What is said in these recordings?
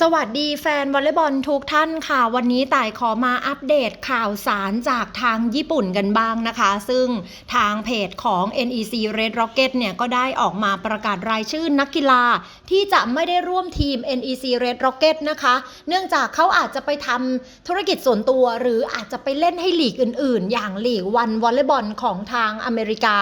สวัสดีแฟนวอลเลย์บอลทุกท่านค่ะ วันนี้ต่ายขอมาอัปเดตข่าวสารจากทางญี่ปุ่นกันบ้างนะคะ ซึ่งทางเพจของ NEC Red Rocket เนี่ยก็ได้ออกมาประกาศรายชื่อนักกีฬา ที่จะไม่ได้ร่วมทีม NEC Red Rocket นะคะ เนื่องจากเขาอาจจะไปทำธุรกิจส่วนตัว หรืออาจจะไปเล่นให้ลีกอื่น ๆ อย่างลีกวันวอลเลย์บอลของทางอเมริกา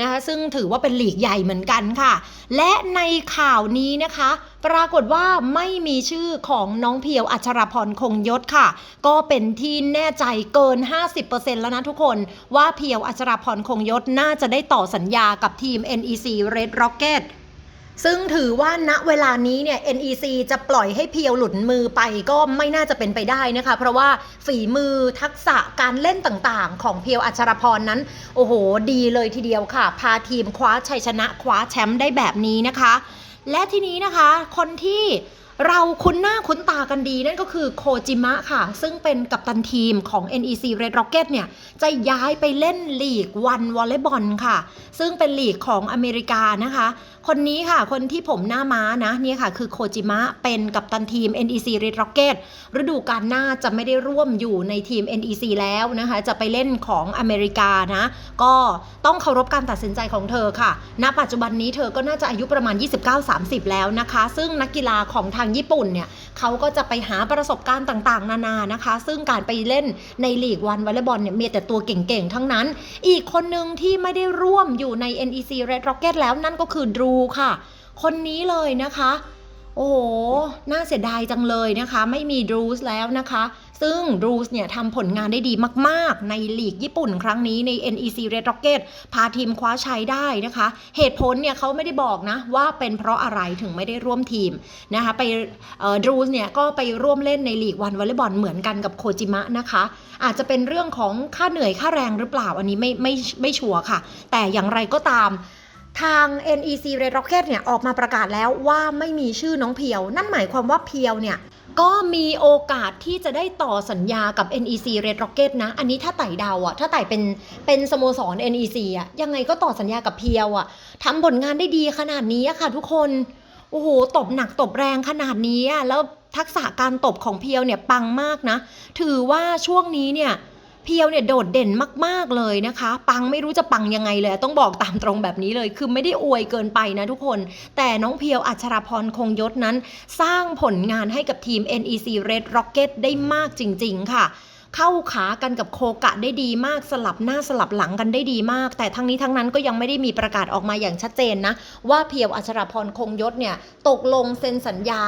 นะคะซึ่งถือว่าเป็นลีกใหญ่เหมือนกันค่ะ และในข่าวนี้นะคะปรากฏว่าไม่มีชื่อของน้องเพียวอัชรพรคงยศค่ะ ก็เป็นที่แน่ใจเกิน 50%แล้วนะทุกคนว่าเพียวอัชรพรคงยศน่าจะได้ต่อสัญญากับทีม NEC Red Rocket ซึ่งถือว่าณเวลานี้เนี่ย NEC จะปล่อยให้เพียวหลุดมือไปก็ไม่น่าจะเป็นไปได้นะคะ เพราะว่าฝีมือทักษะการเล่นต่างๆ ของเพียวอัชรพรนั้น โอ้โห ดีเลยทีเดียวค่ะ พาทีมคว้าชัยชนะคว้าแชมป์ได้แบบนี้นะคะ และทีนี้นะคะ คนที่ เราคุ้นหน้าคุ้นตากันดีนั่นก็คือโคจิมะค่ะ ซึ่งเป็นกัปตันทีมของ NEC Red Rocket เนี่ย จะย้ายไปเล่นลีกวันวอลเลย์บอลค่ะ ซึ่งเป็นลีกของอเมริกานะคะ คนนี้ค่ะ คนที่ผมหน้าม้านะเนี่ยค่ะ คือโคจิมะเป็นกัปตันทีม NEC Red Rocket ฤดูกาลหน้าจะไม่ได้ร่วมอยู่ในทีม NEC แล้วนะคะ จะไปเล่นของอเมริกานะ ก็ต้องเคารพการตัดสินใจของเธอค่ะ ณ ปัจจุบันนี้เธอก็น่าจะอายุประมาณ 29-30 แล้วนะคะ ซึ่งนักกีฬาของทางญี่ปุ่นเนี่ยเขาก็จะไปหาประสบการณ์ต่างๆ นานานะคะ ซึ่งการไปเล่นในลีกวันวอลเลย์บอลเนี่ยมีแต่ตัวเก่งๆ ทั้งนั้น อีกคนหนึ่งที่ไม่ได้ร่วมอยู่ใน NEC Red Rocket แล้วนั่นก็คือดรูค่ะ คนนี้เลยนะคะ โอ้โห น่าเสียดายจังเลยนะคะ ไม่มีดรูสแล้วนะคะ ซึ่งดรูสเนี่ยทำผลงานได้ดีมาก ๆ ในลีกญี่ปุ่นครั้งนี้ใน NEC Red Rocket พาทีมคว้าชัยได้นะคะ เหตุผลเนี่ยเขาไม่ได้บอกนะ ว่าเป็นเพราะอะไรถึงไม่ได้ร่วมทีมนะคะ ไปดรูสเนี่ยก็ไปร่วมเล่นในลีกวันวอลเลย์บอลเหมือนกันกับโคจิมะนะคะ อาจจะเป็นเรื่องของค่าเหนื่อยค่าแรงหรือเปล่าอันนี้ไม่ไม่ไม่ชัวร์ค่ะ แต่อย่างไรก็ตาม ทาง NEC Red Rocket เนี่ยออกมาประกาศแล้วว่าไม่มีชื่อน้องเพียว นั่นหมายความว่าเพียวเนี่ยก็มีโอกาสที่จะได้ต่อสัญญากับ NEC Red Rocket นะ อันนี้ถ้าไต่ดาวอะถ้าไต่เป็นเป็นสโมสร NEC อะยังไงก็ต่อสัญญากับเพียวอะทำผลงานได้ดีขนาดนี้อะค่ะทุกคน โอ้โห ตบหนักตบแรงขนาดนี้อะแล้วทักษะการตบของเพียวเนี่ยปังมากนะ ถือว่าช่วงนี้เนี่ย เพียวเนี่ยโดดเด่นมากๆเลยนะคะ ปังไม่รู้จะปังยังไงเลย ต้องบอกตามตรงแบบนี้เลย คือไม่ได้อวยเกินไปนะทุกคน แต่น้องเพียวอัชราพรคงยศนั้น สร้างผลงานให้กับทีม NEC Red Rocket ได้มากจริง ๆ ค่ะ เข้าขากันกับโคกะได้ดีมากสลับหน้าสลับหลังกันได้ดีมาก แต่ทั้งนี้ทั้งนั้นก็ยังไม่ได้มีประกาศออกมาอย่างชัดเจนนะ ว่าเพียวอัชราพรคงยศเนี่ยตกลงเซ็นสัญญา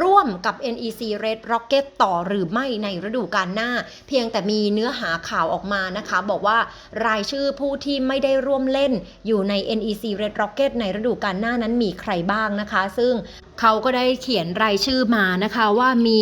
ร่วมกับ NEC Red Rocket ต่อหรือไม่ในฤดูกาลหน้า เพียงแต่มีเนื้อหาข่าวออกมานะคะ บอกว่ารายชื่อผู้ที่ไม่ได้ร่วมเล่นอยู่ใน NEC Red Rocket ในฤดูกาลหน้านั้นมีใครบ้างนะคะ ซึ่งเขาก็ได้เขียนรายชื่อมานะคะว่ามี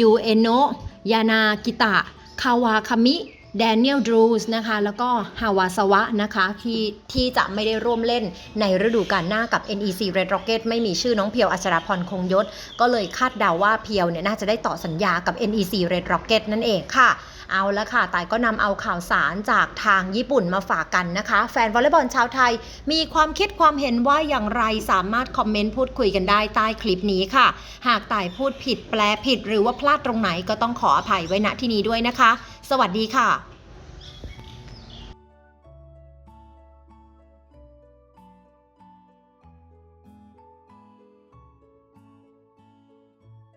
ยูเอโนะยานากิตะ คาวาคามิแดเนียลดรูสนะคะแล้วก็ฮาวาสวะนะคะที่ที่จะไม่ได้ร่วมเล่นในฤดูกาลหน้ากับ NEC Red Rocket ไม่มีชื่อน้องเพียวอัชราพรคงยศ ก็เลยคาดเดาว่าเพียวเนี่ยน่าจะได้ต่อสัญญากับ NEC Red Rocket นั่นเองค่ะ เอาละค่ะแต่ก็นำเอาข่าวสารจากทางญี่ปุ่นมาฝากกันนะคะ แฟนวอลเลย์บอลชาวไทย มีความคิดความเห็นว่าอย่างไรสามารถคอมเมนต์พูดคุยกันได้ใต้คลิปนี้ค่ะ หากต่ายพูดผิดแปลผิด หรือว่าพลาดตรงไหนก็ต้องขออภัยไว้ณที่นี้ด้วยนะคะ สวัสดีค่ะ